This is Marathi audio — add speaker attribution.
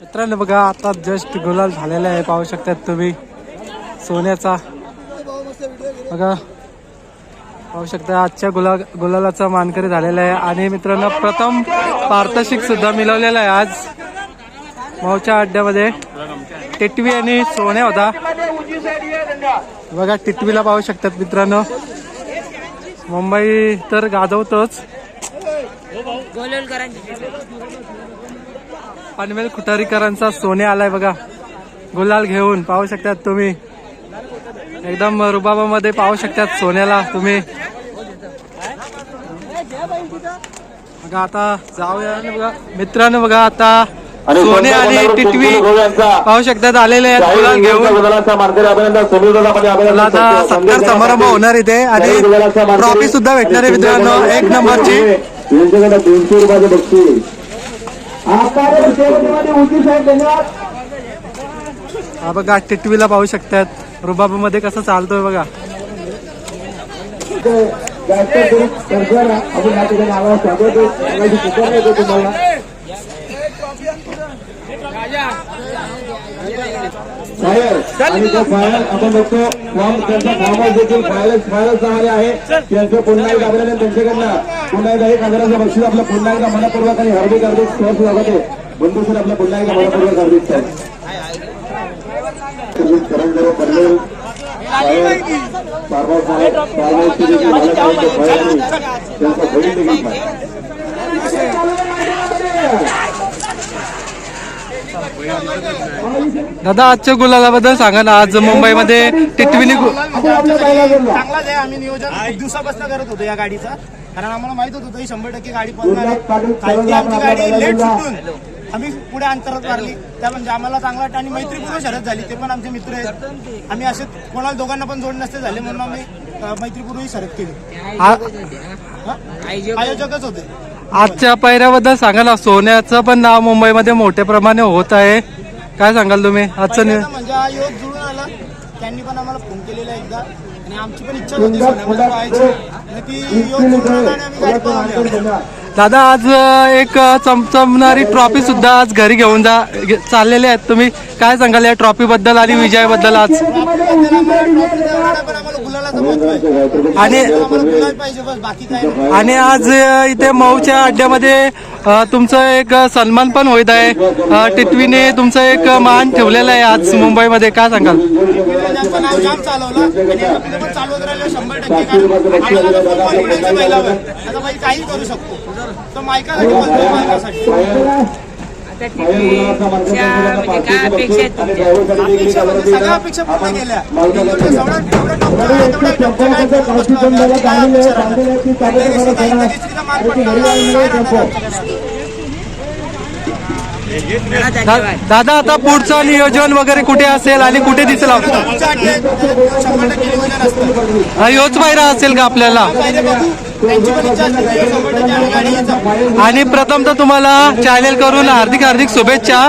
Speaker 1: मित्रांनो बघा आता जस्ट गुलाल झालेला आहे. पाहू शकतात तुम्ही. सोन्याचा. बघा. पाहू शकता आजच्या गुला गुलालाचा मानकरी झालेला आहे. आणि मित्रांनो प्रथम पारितोषिक सुद्धा मिळवलेला आहे आज. मावच्या अड्ड्यामध्ये. टिटवी आणि सोन्या होता. बघा टिटवीला पाहू शकतात मित्रांनो. मुंबई तर गाजवतोच. पनवेल खुटारीकरांचा सोने आलाय बघा. गुलाल घेऊन पाहू शकतात तुम्ही. एकदम रुबाबामध्ये पाहू शकतात सोन्याला तुम्ही. बघा आता जाऊया बघा. मित्रांनो बघा आता सोने आणि टिटवी पाहू शकतात आलेले आहेत. गुलाल घेऊन. आता सत्कार समारंभ होणार इथे. आणि ट्रॉफी सुद्धा भेटणार आहे मित्रांनो. एक नंबरची.
Speaker 2: दोनशे रुपयाचे बक्षीस धन्यवाद
Speaker 1: हा बघा टिटवीला पाहू शकतात. रुबाबामध्ये कसं चालतोय बघा.
Speaker 2: जास्त आपण या ठिकाणी आम्हाला स्वागत आहे. तुम्हाला फायर आणि तो फायर आपण बघतो फॉर्म त्यांचा फॉर्म हाऊस देखील फायर फायर झाले आहे. त्यांचं पुन्हा एकदा त्यांच्याकडनं. पुन्हा एकदा एक हजाराचं बक्षीस आपलं पुन्हा एकदा मनपूर्वक आणि हार्दिक हार्दिक सहज स्वागत आहे. बंधू सर आपलं पुन्हा एकदा मनपूर्वक हार्दिक. करंजरे फार्म हाऊस आहे फार्म हाऊसचे देखील मालक आहेत ते फायर आणि त्यांचा बहीण देखील फायर.
Speaker 1: दादा आजच्या गुलालाबद्दल सांगा ना. आज मुंबईमध्ये टिटवीने गु-.
Speaker 3: चांगलाच आहे. आम्ही नियोजन खूप दिवसापासून करत होतो या गाडीचा. कारण आम्हाला माहीत होतं ही शंभर टक्के गाडी पळणार आहे. काल ती आमची गाडी लेट सुटून आम्ही पुढे अंतरात मारली त्या म्हणजे आम्हाला चांगला वाटतं आणि मैत्रीपूर्ण शरद झाली. ते पण आमचे मित्र आहेत. आम्ही असे कोणाला दोघांना पण जोड नसते झाले म्हणून आम्ही अं, मैत्रीपूर्ण ही शरद केली.
Speaker 1: आ-
Speaker 3: हा? आयोजकच होते.
Speaker 1: आजच्या पैऱ्याबद्दल सांगा ना सोन्याचं पण नाव मुंबईमध्ये मोठ्या प्रमाणे होत आहे. काय सांगाल तुम्ही? आजचं नि-
Speaker 3: म्हणजे हा योग जुळून आला. त्यांनी पण आम्हाला फोन केलेला एकदा. आणि आमची पण इच्छा होती सोन्यामध्ये पळायची आणि ती योग जुळून आला आणि आम्ही गाडी पळवली
Speaker 1: दादा आज एक चमचमणारी ट्रॉफी सुद्धा आज घरी घेऊन जा घे- चाललेले आहेत. तुम्ही काय सांगाल या ट्रॉफी बद्दल आणि विजयाबद्दल आज? आणि आणि आज इथे मऊच्या अड्ड्यामध्ये तुमचं एक सन्मान पण होत आहे. टिटवीने तुमचं एक मान ठेवलेलं आहे आज मुंबईमध्ये. काय सांगाल?
Speaker 3: शंभर टक्के काही करू शकतो. तर मायकासाठी बोलतोय मायकासाठी
Speaker 4: म्हणजे काय अपेक्षा आहेत तुमच्या
Speaker 3: अपेक्षा म्हणजे सगळ्या अपेक्षा पूर्ण केल्या जेवढं जेवढं टप्पा आहे, तेवढ्या टप्प्या काय पूर्ण बसलं. बाकी काय अपेक्षा नाही. पहिल्या दिवशी काही कधीच मान पडला नाही. काय राहणार आमच्याकडे?
Speaker 4: चला,
Speaker 1: दा-
Speaker 4: धन्यवाद
Speaker 1: दादा आता पुढचं नियोजन वगैरे कुठे असेल आणि कुठे दिसेल आपलं?
Speaker 3: पुढच्या आठवड्यात त्याच्यात शंभर टक्के
Speaker 1: हा, योच पायरा असेल का आपल्याला? आणि प्रथम तर तुम्हाला चॅनेल करून हार्दिक हार्दिक शुभेच्छा.